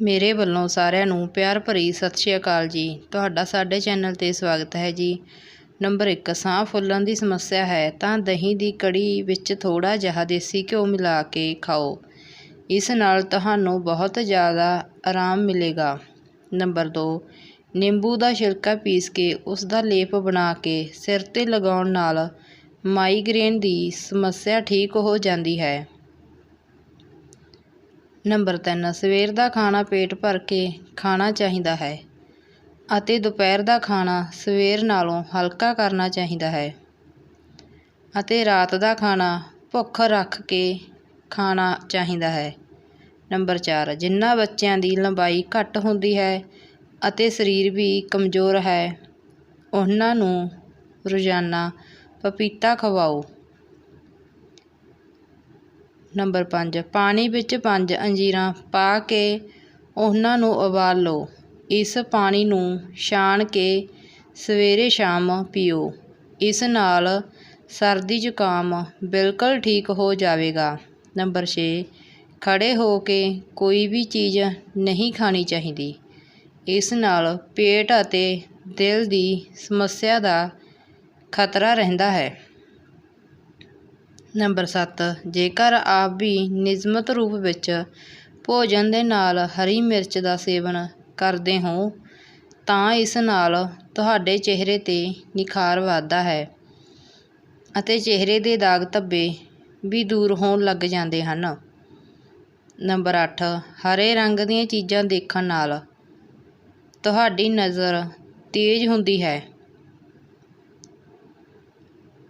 ਮੇਰੇ ਵੱਲੋਂ ਸਾਰਿਆਂ ਨੂੰ ਪਿਆਰ ਭਰੀ ਸਤਿ ਸ਼੍ਰੀ ਅਕਾਲ ਜੀ। ਤੁਹਾਡਾ ਸਾਡੇ ਚੈਨਲ 'ਤੇ ਸਵਾਗਤ ਹੈ ਜੀ। ਨੰਬਰ 1 ਸਾਹ ਫੁੱਲਣ ਦੀ ਸਮੱਸਿਆ ਹੈ, ਤਾਂ ਦਹੀਂ ਦੀ ਕੜੀ ਵਿੱਚ ਥੋੜਾ ਜਿਹਾ ਦੇਸੀ ਘਿਓ ਮਿਲਾ ਕੇ ਖਾਓ। ਇਸ ਨਾਲ ਤੁਹਾਨੂੰ ਬਹੁਤ ਜ਼ਿਆਦਾ ਆਰਾਮ ਮਿਲੇਗਾ। ਨੰਬਰ 2 ਨਿੰਬੂ ਦਾ ਛਿਲਕਾ ਪੀਸ ਕੇ ਉਸ ਦਾ ਲੇਪ ਬਣਾ ਕੇ ਸਿਰ 'ਤੇ ਲਗਾਉਣ ਨਾਲ ਮਾਈਗ੍ਰੇਨ ਦੀ ਸਮੱਸਿਆ ਠੀਕ ਹੋ ਜਾਂਦੀ ਹੈ। ਨੰਬਰ 3 ਸਵੇਰ ਦਾ ਖਾਣਾ ਪੇਟ ਭਰ ਕੇ ਖਾਣਾ ਚਾਹੀਦਾ ਹੈ ਅਤੇ ਦੁਪਹਿਰ ਦਾ ਖਾਣਾ ਸਵੇਰ ਨਾਲੋਂ ਹਲਕਾ ਕਰਨਾ ਚਾਹੀਦਾ ਹੈ ਅਤੇ ਰਾਤ ਦਾ ਖਾਣਾ ਭੁੱਖ ਰੱਖ ਕੇ ਖਾਣਾ ਚਾਹੀਦਾ ਹੈ। ਨੰਬਰ 4 ਜਿਨ੍ਹਾਂ ਬੱਚਿਆਂ ਦੀ ਲੰਬਾਈ ਘੱਟ ਹੁੰਦੀ ਹੈ ਅਤੇ ਸਰੀਰ ਵੀ ਕਮਜ਼ੋਰ ਹੈ, ਉਹਨਾਂ ਨੂੰ ਰੋਜ਼ਾਨਾ ਪਪੀਤਾ ਖਵਾਓ। ਨੰਬਰ 5 ਪਾਣੀ ਵਿੱਚ ਪੰਜ ਅੰਜੀਰਾਂ ਪਾ ਕੇ ਉਹਨਾਂ ਨੂੰ ਉਬਾਲ ਲਓ। ਇਸ ਪਾਣੀ ਨੂੰ ਛਾਣ ਕੇ ਸਵੇਰੇ ਸ਼ਾਮ ਪੀਓ। ਇਸ ਨਾਲ ਸਰਦੀ ਜ਼ੁਕਾਮ ਬਿਲਕੁਲ ਠੀਕ ਹੋ ਜਾਵੇਗਾ। ਨੰਬਰ 6 ਖੜੇ ਹੋ ਕੇ ਕੋਈ ਵੀ ਚੀਜ਼ ਨਹੀਂ ਖਾਣੀ ਚਾਹੀਦੀ। ਇਸ ਨਾਲ ਪੇਟ ਅਤੇ ਦਿਲ ਦੀ ਸਮੱਸਿਆ ਦਾ ਖਤਰਾ ਰਹਿੰਦਾ ਹੈ। ਨੰਬਰ 7 ਜੇਕਰ ਆਪ ਵੀ ਨਿਯਮਤ ਰੂਪ ਵਿੱਚ ਭੋਜਨ ਦੇ ਨਾਲ ਹਰੀ ਮਿਰਚ ਦਾ ਸੇਵਨ ਕਰਦੇ ਹੋ, ਤਾਂ ਇਸ ਨਾਲ ਤੁਹਾਡੇ ਚਿਹਰੇ 'ਤੇ ਨਿਖਾਰ ਵੱਧਦਾ ਹੈ ਅਤੇ ਚਿਹਰੇ ਦੇ ਦਾਗ ਧੱਬੇ ਵੀ ਦੂਰ ਹੋਣ ਲੱਗ ਜਾਂਦੇ ਹਨ। ਨੰਬਰ 8 ਹਰੇ ਰੰਗ ਦੀਆਂ ਚੀਜ਼ਾਂ ਦੇਖਣ ਨਾਲ ਤੁਹਾਡੀ ਨਜ਼ਰ ਤੇਜ਼ ਹੁੰਦੀ ਹੈ।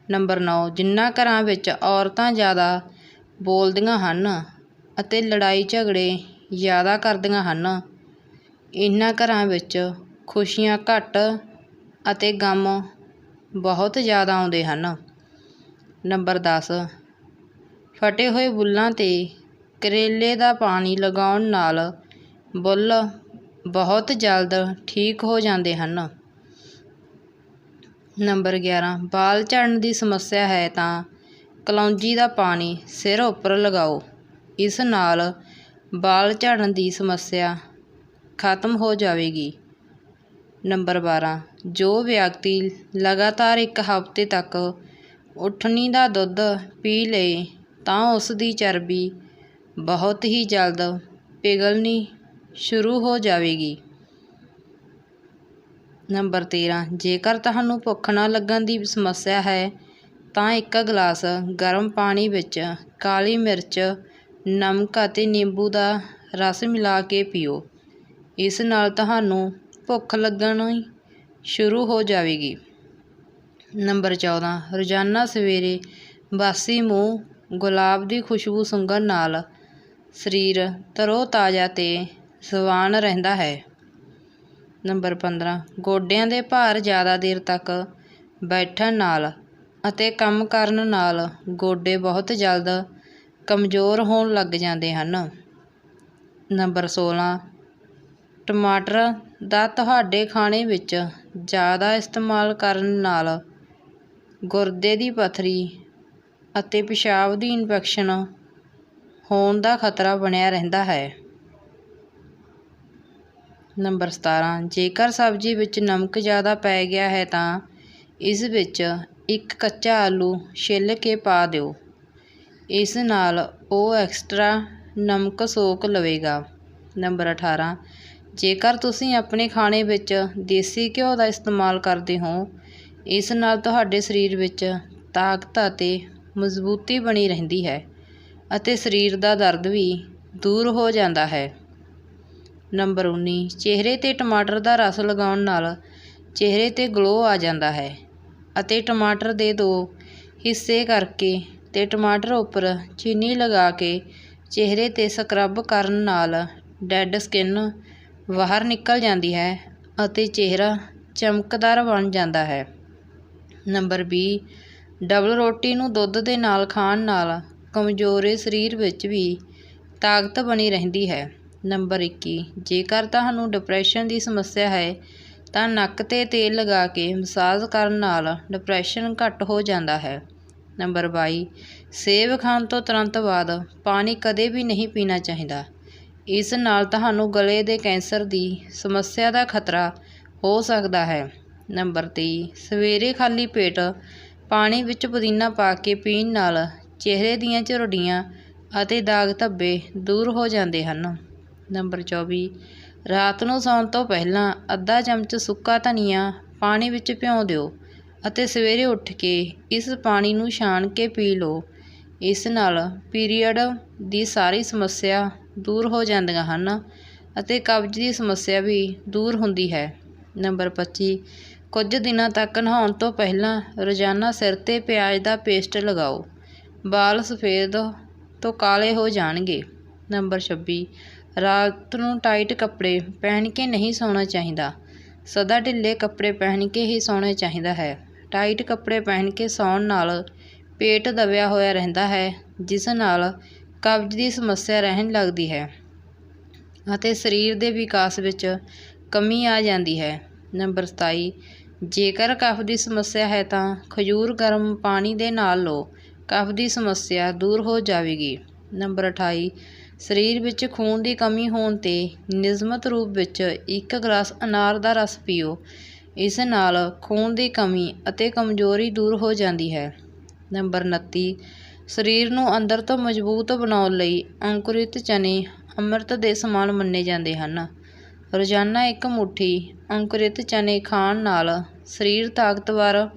ਨੰਬਰ 9 ਜਿਨ੍ਹਾਂ ਘਰਾਂ ਵਿੱਚ ਔਰਤਾਂ ਜ਼ਿਆਦਾ ਬੋਲਦੀਆਂ ਹਨ ਅਤੇ ਲੜਾਈ ਝਗੜੇ ਜ਼ਿਆਦਾ ਕਰਦੀਆਂ ਹਨ ਇਹਨਾਂ ਘਰਾਂ ਵਿੱਚ ਖੁਸ਼ੀਆਂ ਘੱਟ ਅਤੇ ਗਮ ਬਹੁਤ ਜ਼ਿਆਦਾ ਆਉਂਦੇ ਹਨ। ਨੰਬਰ 10 ਫਟੇ ਹੋਏ ਬੁੱਲਾਂ 'ਤੇ ਕਰੇਲੇ ਦਾ ਪਾਣੀ ਲਗਾਉਣ ਨਾਲ ਬੁੱਲ ਬਹੁਤ ਜਲਦ ਠੀਕ ਹੋ ਜਾਂਦੇ ਹਨ। ਨੰਬਰ 11 ਵਾਲ ਝੜਨ ਦੀ ਸਮੱਸਿਆ ਹੈ ਤਾਂ ਕਲੌਂਜੀ ਦਾ ਪਾਣੀ ਸਿਰ ਉੱਪਰ ਲਗਾਓ। ਇਸ ਨਾਲ ਵਾਲ ਝੜਨ ਦੀ ਸਮੱਸਿਆ ਖਤਮ ਹੋ ਜਾਵੇਗੀ। ਨੰਬਰ 12 ਜੋ ਵਿਅਕਤੀ ਲਗਾਤਾਰ ਇੱਕ ਹਫ਼ਤੇ ਤੱਕ ਉੱਠਣੀ ਦਾ ਦੁੱਧ ਪੀ ਲਏ ਤਾਂ ਉਸ ਦੀ ਚਰਬੀ ਬਹੁਤ ਹੀ ਜਲਦ ਪਿਘਲਣੀ ਸ਼ੁਰੂ ਹੋ ਜਾਵੇਗੀ। ਨੰਬਰ 13 ਜੇਕਰ ਤੁਹਾਨੂੰ ਭੁੱਖ ਨਾ ਲੱਗਣ ਦੀ ਸਮੱਸਿਆ ਹੈ, ਤਾਂ ਇੱਕ ਗਲਾਸ ਗਰਮ ਪਾਣੀ ਵਿੱਚ ਕਾਲੀ ਮਿਰਚ, ਨਮਕ ਅਤੇ ਨਿੰਬੂ ਦਾ ਰਸ ਮਿਲਾ ਕੇ ਪੀਓ। ਇਸ ਨਾਲ ਤੁਹਾਨੂੰ ਭੁੱਖ ਲੱਗਣੀ ਸ਼ੁਰੂ ਹੋ ਜਾਵੇਗੀ। ਨੰਬਰ 14 ਰੋਜ਼ਾਨਾ ਸਵੇਰੇ ਬਾਸੀ ਮੂੰਹ ਗੁਲਾਬ ਦੀ ਖੁਸ਼ਬੂ ਸੁੰਘਣ ਨਾਲ ਸਰੀਰ ਤਰੋ ਤਾਜ਼ਾ ਤੇ ਸਵਾਨ ਰਹਿੰਦਾ ਹੈ। ਨੰਬਰ 15 ਗੋਡਿਆਂ ਦੇ ਭਾਰ ਜ਼ਿਆਦਾ ਦੇਰ ਤੱਕ ਬੈਠਣ ਨਾਲ ਅਤੇ ਕੰਮ ਕਰਨ ਨਾਲ ਗੋਡੇ ਬਹੁਤ ਜਲਦ ਕਮਜ਼ੋਰ ਹੋਣ ਲੱਗ ਜਾਂਦੇ ਹਨ। ਨੰਬਰ 16 ਟਮਾਟਰ ਦਾ ਤੁਹਾਡੇ ਖਾਣੇ ਵਿੱਚ ਜ਼ਿਆਦਾ ਇਸਤੇਮਾਲ ਕਰਨ ਨਾਲ ਗੁਰਦੇ ਦੀ ਪੱਥਰੀ ਅਤੇ ਪਿਸ਼ਾਬ ਦੀ ਇਨਫੈਕਸ਼ਨ ਹੋਣ ਦਾ ਖਤਰਾ ਬਣਿਆ ਰਹਿੰਦਾ ਹੈ। ਨੰਬਰ 17 ਜੇਕਰ ਸਬਜ਼ੀ ਵਿੱਚ ਨਮਕ ਜ਼ਿਆਦਾ ਪੈ ਗਿਆ ਹੈ ਤਾਂ ਇਸ ਵਿੱਚ ਇੱਕ ਕੱਚਾ ਆਲੂ ਛਿੱਲ ਕੇ ਪਾ ਦਿਓ। ਇਸ ਨਾਲ ਉਹ ਐਕਸਟਰਾ ਨਮਕ ਸੋਖ ਲਵੇਗਾ। ਨੰਬਰ 18 ਜੇਕਰ ਤੁਸੀਂ ਆਪਣੇ ਖਾਣੇ ਵਿੱਚ ਦੇਸੀ ਘਿਓ ਦਾ ਇਸਤੇਮਾਲ ਕਰਦੇ ਹੋ, ਇਸ ਨਾਲ ਤੁਹਾਡੇ ਸਰੀਰ ਵਿੱਚ ਤਾਕਤ ਅਤੇ ਮਜ਼ਬੂਤੀ ਬਣੀ ਰਹਿੰਦੀ ਹੈ ਅਤੇ ਸਰੀਰ ਦਾ ਦਰਦ ਵੀ ਦੂਰ ਹੋ ਜਾਂਦਾ ਹੈ। ਨੰਬਰ 19 ਚਿਹਰੇ 'ਤੇ ਟਮਾਟਰ ਦਾ ਰਸ ਲਗਾਉਣ ਨਾਲ ਚਿਹਰੇ 'ਤੇ ਗਲੋ ਆ ਜਾਂਦਾ ਹੈ ਅਤੇ ਟਮਾਟਰ ਦੇ ਦੋ ਹਿੱਸੇ ਕਰਕੇ ਅਤੇ ਟਮਾਟਰ ਉੱਪਰ ਚੀਨੀ ਲਗਾ ਕੇ ਚਿਹਰੇ 'ਤੇ ਸਕਰੱਬ ਕਰਨ ਨਾਲ ਡੈੱਡ ਸਕਿਨ ਬਾਹਰ ਨਿਕਲ ਜਾਂਦੀ ਹੈ ਅਤੇ ਚਿਹਰਾ ਚਮਕਦਾਰ ਬਣ ਜਾਂਦਾ ਹੈ। ਨੰਬਰ 20 ਡਬਲ ਰੋਟੀ ਨੂੰ ਦੁੱਧ ਦੇ ਨਾਲ ਖਾਣ ਨਾਲ ਕਮਜ਼ੋਰੇ ਸਰੀਰ ਵਿੱਚ ਵੀ ਤਾਕਤ ਬਣੀ ਰਹਿੰਦੀ ਹੈ। ਨੰਬਰ 21 ਜੇਕਰ ਤੁਹਾਨੂੰ ਡਿਪਰੈਸ਼ਨ ਦੀ ਸਮੱਸਿਆ ਹੈ, ਤਾਂ ਨੱਕ 'ਤੇ ਤੇਲ ਲਗਾ ਕੇ ਮਸਾਜ ਕਰਨ ਨਾਲ ਡਿਪਰੈਸ਼ਨ ਘੱਟ ਹੋ ਜਾਂਦਾ ਹੈ। ਨੰਬਰ 22 ਸੇਬ ਖਾਣ ਤੋਂ ਤੁਰੰਤ ਬਾਅਦ ਪਾਣੀ ਕਦੇ ਵੀ ਨਹੀਂ ਪੀਣਾ ਚਾਹੀਦਾ। ਇਸ ਨਾਲ ਤੁਹਾਨੂੰ ਗਲੇ ਦੇ ਕੈਂਸਰ ਦੀ ਸਮੱਸਿਆ ਦਾ ਖਤਰਾ ਹੋ ਸਕਦਾ ਹੈ। ਨੰਬਰ 23 ਸਵੇਰੇ ਖਾਲੀ ਪੇਟ ਪਾਣੀ ਵਿੱਚ ਪੁਦੀਨਾ ਪਾ ਕੇ ਪੀਣ ਨਾਲ ਚਿਹਰੇ ਦੀਆਂ ਝੁਰੜੀਆਂ ਅਤੇ ਦਾਗ ਧੱਬੇ ਦੂਰ ਹੋ ਜਾਂਦੇ ਹਨ। ਨੰਬਰ 24 ਰਾਤ ਨੂੰ ਸੌਣ ਤੋਂ ਪਹਿਲਾਂ ਅੱਧਾ ਚਮਚ ਸੁੱਕਾ ਧਨੀਆ ਪਾਣੀ ਵਿੱਚ ਭਿਓਂ ਦਿਓ ਅਤੇ ਸਵੇਰੇ ਉੱਠ ਕੇ ਇਸ ਪਾਣੀ ਨੂੰ ਛਾਣ ਕੇ ਪੀ ਲਓ। ਇਸ ਨਾਲ ਪੀਰੀਅਡ ਦੀ ਸਾਰੀ ਸਮੱਸਿਆ ਦੂਰ ਹੋ ਜਾਂਦੀਆਂ ਹਨ ਅਤੇ ਕਬਜ਼ ਦੀ ਸਮੱਸਿਆ ਵੀ ਦੂਰ ਹੁੰਦੀ ਹੈ। ਨੰਬਰ 25 ਕੁਝ ਦਿਨਾਂ ਤੱਕ ਨਹਾਉਣ ਤੋਂ ਪਹਿਲਾਂ ਰੋਜ਼ਾਨਾ ਸਿਰ 'ਤੇ ਪਿਆਜ਼ ਦਾ ਪੇਸਟ ਲਗਾਓ। ਵਾਲ ਸਫੇਦ ਤੋਂ ਕਾਲੇ ਹੋ ਜਾਣਗੇ। ਨੰਬਰ 26 ਰਾਤ ਨੂੰ ਟਾਈਟ ਕੱਪੜੇ ਪਹਿਨ ਕੇ ਨਹੀਂ ਸੌਣਾ ਚਾਹੀਦਾ। ਸਦਾ ਢਿੱਲੇ ਕੱਪੜੇ ਪਹਿਨ ਕੇ ਹੀ ਸੌਣਾ ਚਾਹੀਦਾ ਹੈ। ਟਾਈਟ ਕੱਪੜੇ ਪਹਿਨ ਕੇ ਸੌਣ ਨਾਲ ਪੇਟ ਦਬਿਆ ਹੋਇਆ ਰਹਿੰਦਾ ਹੈ, ਜਿਸ ਨਾਲ ਕਬਜ਼ ਦੀ ਸਮੱਸਿਆ ਰਹਿਣ ਲੱਗਦੀ ਹੈ ਅਤੇ ਸਰੀਰ ਦੇ ਵਿਕਾਸ ਵਿੱਚ ਕਮੀ ਆ ਜਾਂਦੀ ਹੈ। ਨੰਬਰ 27 ਜੇਕਰ ਕਫ ਦੀ ਸਮੱਸਿਆ ਹੈ ਤਾਂ ਖਜੂਰ ਗਰਮ ਪਾਣੀ ਦੇ ਨਾਲ ਲਓ। ਕਫ ਦੀ ਸਮੱਸਿਆ ਦੂਰ ਹੋ ਜਾਵੇਗੀ। ਨੰਬਰ 28 ਸਰੀਰ ਵਿੱਚ ਖੂਨ ਦੀ ਕਮੀ ਹੋਣ 'ਤੇ ਨਿਯਮਤ ਰੂਪ ਵਿੱਚ ਇੱਕ ਗਲਾਸ ਅਨਾਰ ਦਾ ਰਸ ਪੀਓ। ਇਸ ਨਾਲ ਖੂਨ ਦੀ ਕਮੀ ਅਤੇ ਕਮਜ਼ੋਰੀ ਦੂਰ ਹੋ ਜਾਂਦੀ ਹੈ। ਨੰਬਰ 29 ਸਰੀਰ ਨੂੰ ਅੰਦਰ ਤੋਂ ਮਜ਼ਬੂਤ ਬਣਾਉਣ ਲਈ ਅੰਕੁਰਿਤ ਚਨੇ ਅੰਮ੍ਰਿਤ ਦੇ ਸਮਾਨ ਮੰਨੇ ਜਾਂਦੇ ਹਨ। ਰੋਜ਼ਾਨਾ ਇੱਕ ਮੁੱਠੀ ਅੰਕੁਰਿਤ ਚਨੇ ਖਾਣ ਨਾਲ ਸਰੀਰ ਤਾਕਤਵਰ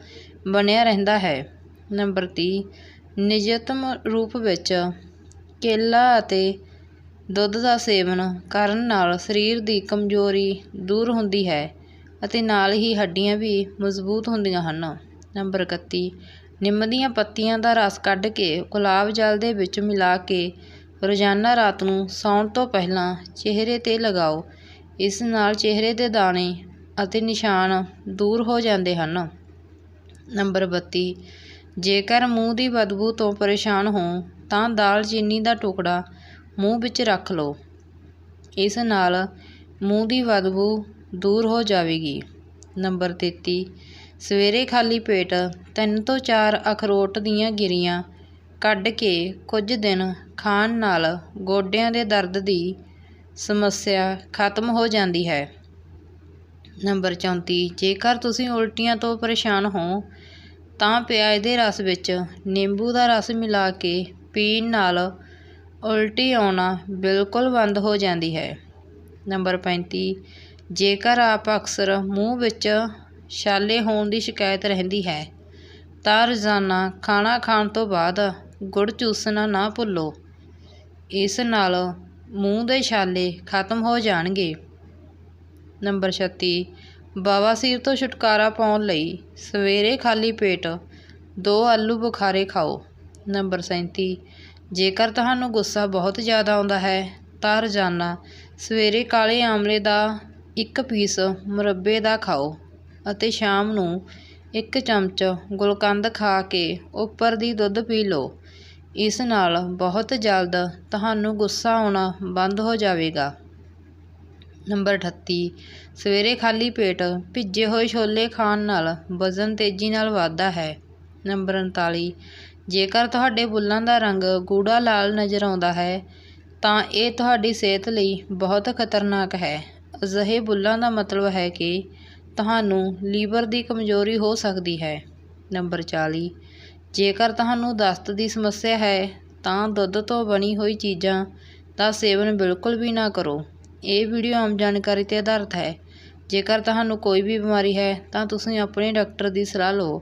ਬਣਿਆ ਰਹਿੰਦਾ ਹੈ। ਨੰਬਰ 30 ਨਿਯਤਮ ਰੂਪ ਵਿੱਚ ਕੇਲਾ ਅਤੇ ਦੁੱਧ ਦਾ ਸੇਵਨ ਕਰਨ ਨਾਲ ਸਰੀਰ ਦੀ ਕਮਜ਼ੋਰੀ ਦੂਰ ਹੁੰਦੀ ਹੈ ਅਤੇ ਨਾਲ ਹੀ ਹੱਡੀਆਂ ਵੀ ਮਜ਼ਬੂਤ ਹੁੰਦੀਆਂ ਹਨ। ਨੰਬਰ 31 ਨਿੰਮ ਦੀਆਂ ਪੱਤੀਆਂ ਦਾ ਰਸ ਕੱਢ ਕੇ ਗੁਲਾਬ ਜਲ ਦੇ ਵਿੱਚ ਮਿਲਾ ਕੇ ਰੋਜ਼ਾਨਾ ਰਾਤ ਨੂੰ ਸੌਣ ਤੋਂ ਪਹਿਲਾਂ ਚਿਹਰੇ 'ਤੇ ਲਗਾਓ। ਇਸ ਨਾਲ ਚਿਹਰੇ ਦੇ ਦਾਣੇ ਅਤੇ ਨਿਸ਼ਾਨ ਦੂਰ ਹੋ ਜਾਂਦੇ ਹਨ। ਨੰਬਰ 32 ਜੇਕਰ ਮੂੰਹ ਦੀ ਬਦਬੂ ਤੋਂ ਪਰੇਸ਼ਾਨ ਹੋ ਤਾਂ ਦਾਲਚੀਨੀ ਦਾ ਟੁਕੜਾ ਮੂੰਹ ਵਿੱਚ ਰੱਖ ਲਓ। ਇਸ ਨਾਲ ਮੂੰਹ ਦੀ ਬਦਬੂ ਦੂਰ ਹੋ ਜਾਵੇਗੀ। ਨੰਬਰ 33 ਸਵੇਰੇ ਖਾਲੀ ਪੇਟ ਤਿੰਨ ਤੋਂ ਚਾਰ ਅਖਰੋਟ ਦੀਆਂ ਗਿਰੀਆਂ ਕੱਢ ਕੇ ਕੁਝ ਦਿਨ ਖਾਣ ਨਾਲ ਗੋਡਿਆਂ ਦੇ ਦਰਦ ਦੀ ਸਮੱਸਿਆ ਖਤਮ ਹੋ ਜਾਂਦੀ ਹੈ। ਨੰਬਰ 34 ਜੇਕਰ ਤੁਸੀਂ ਉਲਟੀਆਂ ਤੋਂ ਪਰੇਸ਼ਾਨ ਹੋ, ਤਾਂ ਪਿਆਜ਼ ਦੇ ਰਸ ਵਿੱਚ ਨਿੰਬੂ ਦਾ ਰਸ ਮਿਲਾ ਕੇ ਪੀਣ ਨਾਲ ਉਲਟੀ ਆਉਣਾ ਬਿਲਕੁਲ ਬੰਦ ਹੋ ਜਾਂਦੀ ਹੈ। ਨੰਬਰ 35 ਜੇਕਰ ਆਪ ਅਕਸਰ ਮੂੰਹ ਵਿੱਚ ਛਾਲੇ ਹੋਣ ਦੀ ਸ਼ਿਕਾਇਤ ਰਹਿੰਦੀ ਹੈ, ਤਾਂ ਰੋਜ਼ਾਨਾ ਖਾਣਾ ਖਾਣ ਤੋਂ ਬਾਅਦ ਗੁੜ ਚੂਸਣਾ ਨਾ ਭੁੱਲੋ। ਇਸ ਨਾਲ ਮੂੰਹ ਦੇ ਛਾਲੇ ਖਤਮ ਹੋ ਜਾਣਗੇ। ਨੰਬਰ 36 ਬਵਾਸੀਰ ਤੋਂ ਛੁਟਕਾਰਾ ਪਾਉਣ ਲਈ ਸਵੇਰੇ ਖਾਲੀ ਪੇਟ ਦੋ ਆਲੂ ਬੁਖਾਰੇ ਖਾਓ। ਨੰਬਰ 37 ਜੇਕਰ ਤੁਹਾਨੂੰ ਗੁੱਸਾ ਬਹੁਤ ਜ਼ਿਆਦਾ ਆਉਂਦਾ ਹੈ, ਤਾਂ ਰੋਜ਼ਾਨਾ ਸਵੇਰੇ ਕਾਲੇ ਆਮਲੇ ਦਾ ਇੱਕ ਪੀਸ ਮੁਰੱਬੇ ਦਾ ਖਾਓ ਅਤੇ ਸ਼ਾਮ ਨੂੰ ਇੱਕ ਚਮਚ ਗੁਲਕੰਦ ਖਾ ਕੇ ਉੱਪਰ ਦੀ ਦੁੱਧ ਪੀ ਲਓ। ਇਸ ਨਾਲ ਬਹੁਤ ਜਲਦ ਤੁਹਾਨੂੰ ਗੁੱਸਾ ਆਉਣਾ ਬੰਦ ਹੋ ਜਾਵੇਗਾ। ਨੰਬਰ 38 ਸਵੇਰੇ ਖਾਲੀ ਪੇਟ ਭਿੱਜੇ ਹੋਏ ਛੋਲੇ ਖਾਣ ਨਾਲ ਵਜ਼ਨ ਤੇਜ਼ੀ ਨਾਲ ਵੱਧਦਾ ਹੈ। ਨੰਬਰ 39 ਜੇਕਰ ਤੁਹਾਡੇ ਬੁੱਲ੍ਹਾਂ ਦਾ ਰੰਗ ਗੂੜਾ ਲਾਲ ਨਜ਼ਰ ਆਉਂਦਾ ਹੈ, ਤਾਂ ਇਹ ਤੁਹਾਡੀ ਸਿਹਤ ਲਈ ਬਹੁਤ ਖਤਰਨਾਕ ਹੈ। ਅਜਿਹੇ ਬੁੱਲ੍ਹਾਂ ਦਾ ਮਤਲਬ ਹੈ ਕਿ ਤੁਹਾਨੂੰ ਲੀਵਰ ਦੀ ਕਮਜ਼ੋਰੀ ਹੋ ਸਕਦੀ ਹੈ। ਨੰਬਰ 40 ਜੇਕਰ ਤੁਹਾਨੂੰ ਦਸਤ ਦੀ ਸਮੱਸਿਆ ਹੈ, ਤਾਂ ਦੁੱਧ ਤੋਂ ਬਣੀ ਹੋਈ ਚੀਜ਼ਾਂ ਦਾ ਸੇਵਨ ਬਿਲਕੁਲ ਵੀ ਨਾ ਕਰੋ। ਇਹ ਵੀਡੀਓ ਆਮ ਜਾਣਕਾਰੀ 'ਤੇ ਆਧਾਰਿਤ ਹੈ। ਜੇਕਰ ਤੁਹਾਨੂੰ ਕੋਈ ਵੀ ਬਿਮਾਰੀ ਹੈ, ਤਾਂ ਤੁਸੀਂ ਆਪਣੇ ਡਾਕਟਰ ਦੀ ਸਲਾਹ ਲਓ।